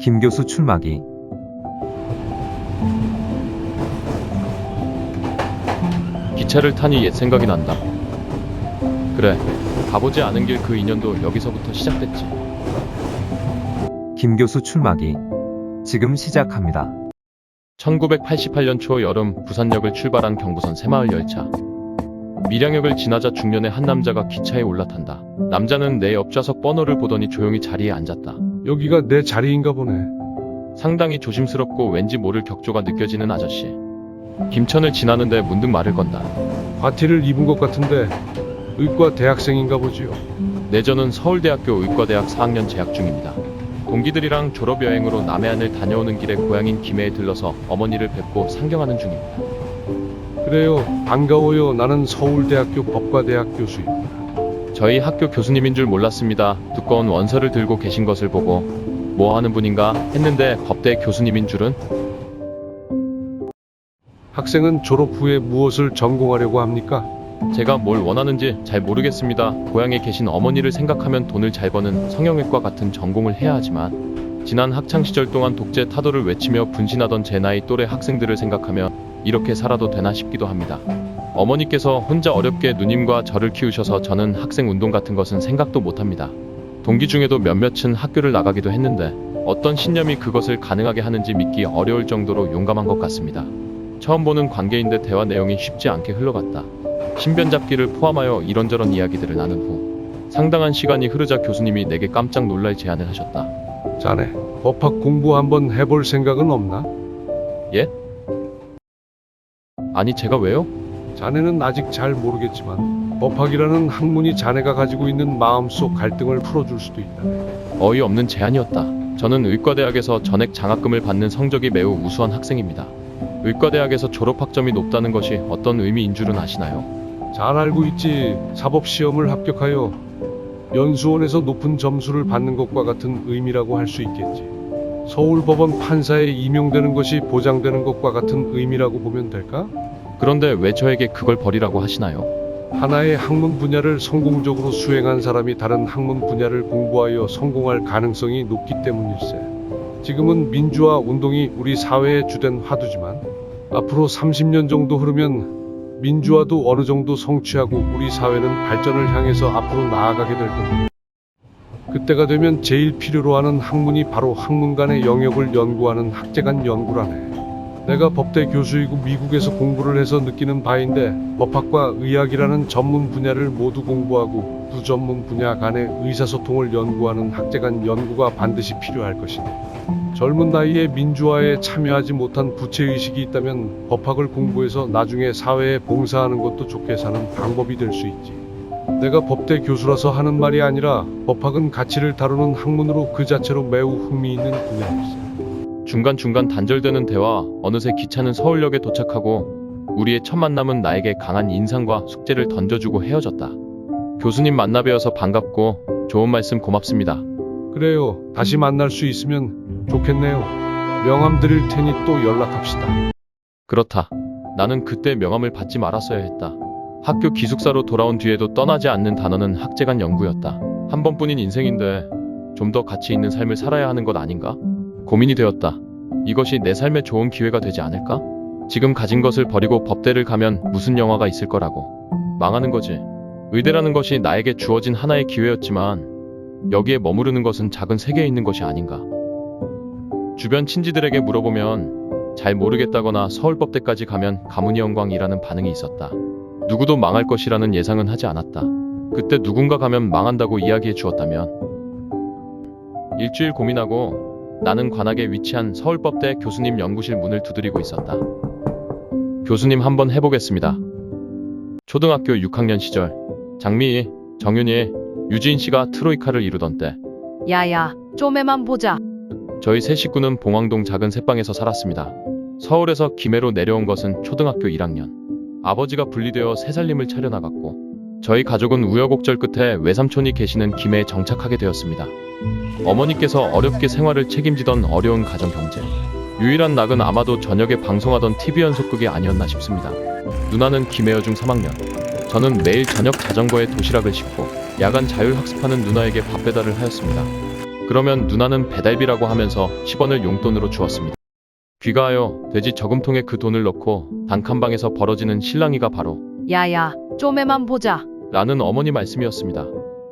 김 교수 출마기. 기차를 타니 옛 생각이 난다. 그래, 가보지 않은 길 그 인연도 여기서부터 시작됐지. 김 교수 출마기. 지금 시작합니다. 1988년 초 여름 부산역을 출발한 경부선 새마을 열차. 밀양역을 지나자 중년의 한 남자가 기차에 올라탄다. 남자는 내 옆좌석 번호를 보더니 조용히 자리에 앉았다. 여기가 내 자리인가 보네. 상당히 조심스럽고 왠지 모를 격조가 느껴지는 아저씨. 김천을 지나는데 문득 말을 건다. 바티를 입은 것 같은데 의과 대학생인가 보지요. 내전은 서울대학교 의과대학 4학년 재학 중입니다. 동기들이랑 졸업여행으로 남해안을 다녀오는 길에 고향인 김해에 들러서 어머니를 뵙고 상경하는 중입니다. 그래요. 반가워요. 나는 서울대학교 법과대학 교수입니다. 저희 학교 교수님인 줄 몰랐습니다. 두꺼운 원서를 들고 계신 것을 보고 뭐 하는 분인가 했는데 법대 교수님인 줄은 학생은 졸업 후에 무엇을 전공하려고 합니까? 제가 뭘 원하는지 잘 모르겠습니다. 고향에 계신 어머니를 생각하면 돈을 잘 버는 성형외과 같은 전공을 해야 하지만 지난 학창 시절 동안 독재 타도를 외치며 분신하던 제 나이 또래 학생들을 생각하며 이렇게 살아도 되나 싶기도 합니다. 어머니께서 혼자 어렵게 누님과 저를 키우셔서 저는 학생 운동 같은 것은 생각도 못 합니다. 동기 중에도 몇몇은 학교를 나가기도 했는데 어떤 신념이 그것을 가능하게 하는지 믿기 어려울 정도로 용감한 것 같습니다. 처음 보는 관계인데 대화 내용이 쉽지 않게 흘러갔다. 신변 잡기를 포함하여 이런저런 이야기들을 나눈 후 상당한 시간이 흐르자 교수님이 내게 깜짝 놀랄 제안을 하셨다. 자네, 법학 공부 한번 해볼 생각은 없나? 아니 제가 왜요? 자네는 아직 잘 모르겠지만 법학이라는 학문이 자네가 가지고 있는 마음속 갈등을 풀어줄 수도 있다. 어이없는 제안이었다. 저는 의과대학에서 전액 장학금을 받는 성적이 매우 우수한 학생입니다. 의과대학에서 졸업학점이 높다는 것이 어떤 의미인 줄은 아시나요? 잘 알고 있지. 사법 시험을 합격하여 연수원에서 높은 점수를 받는 것과 같은 의미라고 할 수 있겠지. 서울법원 판사에 임용되는 것이 보장되는 것과 같은 의미라고 보면 될까? 그런데 왜 저에게 그걸 버리라고 하시나요? 하나의 학문 분야를 성공적으로 수행한 사람이 다른 학문 분야를 공부하여 성공할 가능성이 높기 때문일세. 지금은 민주화 운동이 우리 사회의 주된 화두지만 앞으로 30년 정도 흐르면 민주화도 어느 정도 성취하고 우리 사회는 발전을 향해서 앞으로 나아가게 될 겁니다. 그때가 되면 제일 필요로 하는 학문이 바로 학문 간의 영역을 연구하는 학제 간 연구라네. 내가 법대 교수이고 미국에서 공부를 해서 느끼는 바인데 법학과 의학이라는 전문 분야를 모두 공부하고 부전문 분야 간의 의사소통을 연구하는 학제 간 연구가 반드시 필요할 것이네. 젊은 나이에 민주화에 참여하지 못한 부채의식이 있다면 법학을 공부해서 나중에 사회에 봉사하는 것도 좋게 사는 방법이 될 수 있지. 내가 법대 교수라서 하는 말이 아니라 법학은 가치를 다루는 학문으로 그 자체로 매우 흥미있는 분야일세. 중간중간 단절되는 대화, 어느새 기차는 서울역에 도착하고 우리의 첫 만남은 나에게 강한 인상과 숙제를 던져주고 헤어졌다. 교수님 만나 뵈어서 반갑고 좋은 말씀 고맙습니다. 그래요. 다시 만날 수 있으면 좋겠네요. 명함 드릴 테니 또 연락합시다. 그렇다. 나는 그때 명함을 받지 말았어야 했다. 학교 기숙사로 돌아온 뒤에도 떠나지 않는 단어는 학제간 연구였다. 한 번뿐인 인생인데 좀 더 가치 있는 삶을 살아야 하는 것 아닌가? 고민이 되었다. 이것이 내 삶의 좋은 기회가 되지 않을까? 지금 가진 것을 버리고 법대를 가면 무슨 영화가 있을 거라고. 망하는 거지. 의대라는 것이 나에게 주어진 하나의 기회였지만 여기에 머무르는 것은 작은 세계에 있는 것이 아닌가. 주변 친지들에게 물어보면 잘 모르겠다거나 서울법대까지 가면 가문이 영광이라는 반응이 있었다. 누구도 망할 것이라는 예상은 하지 않았다. 그때 누군가 가면 망한다고 이야기해 주었다면 일주일 고민하고 나는 관악에 위치한 서울법대 교수님 연구실 문을 두드리고 있었다. 교수님 한번 해보겠습니다. 초등학교 6학년 시절 장미, 정윤이, 유지인 씨가 트로이카를 이루던 때 야야, 좀에만 보자. 저희 세 식구는 봉황동 작은 새방에서 살았습니다. 서울에서 김해로 내려온 것은 초등학교 1학년. 아버지가 분리되어 새살림을 차려나갔고 저희 가족은 우여곡절 끝에 외삼촌이 계시는 김해에 정착하게 되었습니다. 어머니께서 어렵게 생활을 책임지던 어려운 가정 경제. 유일한 낙은 아마도 저녁에 방송하던 TV 연속극이 아니었나 싶습니다. 누나는 김해여 중 3학년. 저는 매일 저녁 자전거에 도시락을 싣고 야간 자율학습하는 누나에게 밥 배달을 하였습니다. 그러면 누나는 배달비라고 하면서 10원을 용돈으로 주었습니다. 귀가하여 돼지 저금통에 그 돈을 넣고 단칸방에서 벌어지는 실랑이가 바로 야야, 좀에만 보자. 라는 어머니 말씀이었습니다.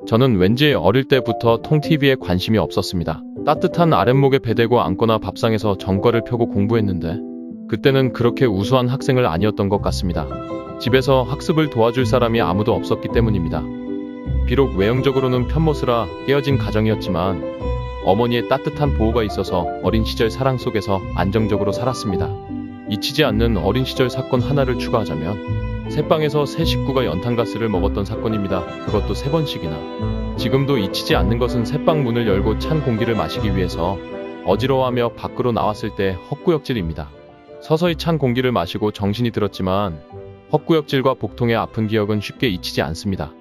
저는 왠지 어릴 때부터 통TV에 관심이 없었습니다. 따뜻한 아랫목에 베대고 앉거나 밥상에서 전과를 펴고 공부했는데 그때는 그렇게 우수한 학생을 아니었던 것 같습니다. 집에서 학습을 도와줄 사람이 아무도 없었기 때문입니다. 비록 외형적으로는 편모스라 깨어진 가정이었지만 어머니의 따뜻한 보호가 있어서 어린 시절 사랑 속에서 안정적으로 살았습니다. 잊히지 않는 어린 시절 사건 하나를 추가하자면 새방에서 새 식구가 연탄가스를 먹었던 사건입니다. 그것도 세 번씩이나. 지금도 잊히지 않는 것은 새방 문을 열고 찬 공기를 마시기 위해서 어지러워하며 밖으로 나왔을 때 헛구역질입니다. 서서히 찬 공기를 마시고 정신이 들었지만 헛구역질과 복통의 아픈 기억은 쉽게 잊히지 않습니다.